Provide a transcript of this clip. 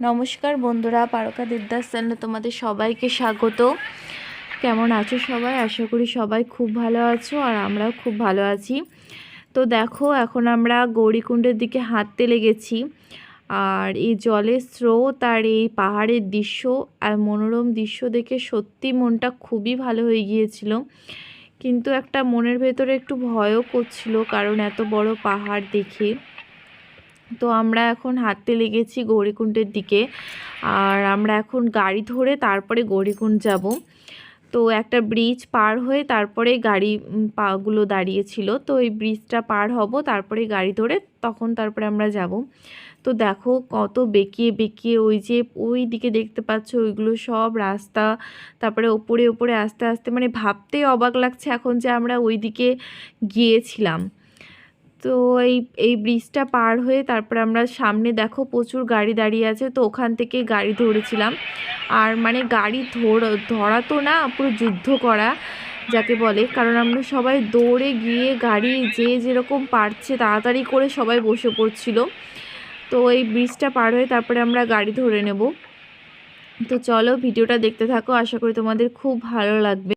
নমস্কার বন্ধুরা, পারকা দেবদাস চ্যানেলে তোমাদের সবাইকে স্বাগত। কেমন আছো সবাই? আশা করি সবাই খুব ভালো আছো আর আমরাও খুব ভালো আছি। তো দেখো, এখন আমরা গৌরীকুণ্ডের দিকে হাঁটতে লেগেছি আর এই জলের স্রোত আর এই পাহাড়ের দৃশ্য আর মনোরম দৃশ্য দেখে সত্যি মনটা খুবই ভালো হয়ে গিয়েছিল। কিন্তু একটা মনের ভেতরে একটু ভয়ও করছিল কারণ এত বড় পাহাড় দেখে। তো আমরা এখন হাঁটতে লেগেছি গৌরীকুণ্ডের দিকে। আর আমরা এখন গাড়ি ধরে তারপরে গৌরীকুণ্ড যাব। তো একটা ব্রিজ পার হয়ে তারপরে গাড়ি পাগুলো দাঁড়িয়েছিল। তো এই ব্রিজটা পার হব, তারপরে গাড়ি ধরে তখন তারপরে আমরা যাব। তো দেখো কত বেঁকিয়ে বেঁকিয়ে ওই যে ওই দিকে দেখতে পাচ্ছ ওইগুলো সব রাস্তা, তারপরে ওপরে ওপরে আস্তে আস্তে মানে ভাবতেই অবাক লাগছে এখন যে আমরা ওই দিকে গিয়েছিলাম। তো এই এই ব্রিজটা পার হয়ে তারপরে আমরা সামনে দেখো প্রচুর গাড়ি দাঁড়িয়ে আছে, তো ওখান থেকে গাড়ি ধরেছিলাম। আর মানে গাড়ি ধর, ধরা তো না, পুরো যুদ্ধ করা যাকে বলে। কারণ আমরা সবাই দৌড়ে গিয়ে গাড়ি যে যেরকম পারছে তাড়াতাড়ি করে সবাই বসে পড়ছিল। তো এই ব্রিজটা পার হয়ে তারপরে আমরা গাড়ি ধরে নেব। তো চলো ভিডিওটা দেখতে থাকো, আশা করি তোমাদের খুব ভালো লাগবে।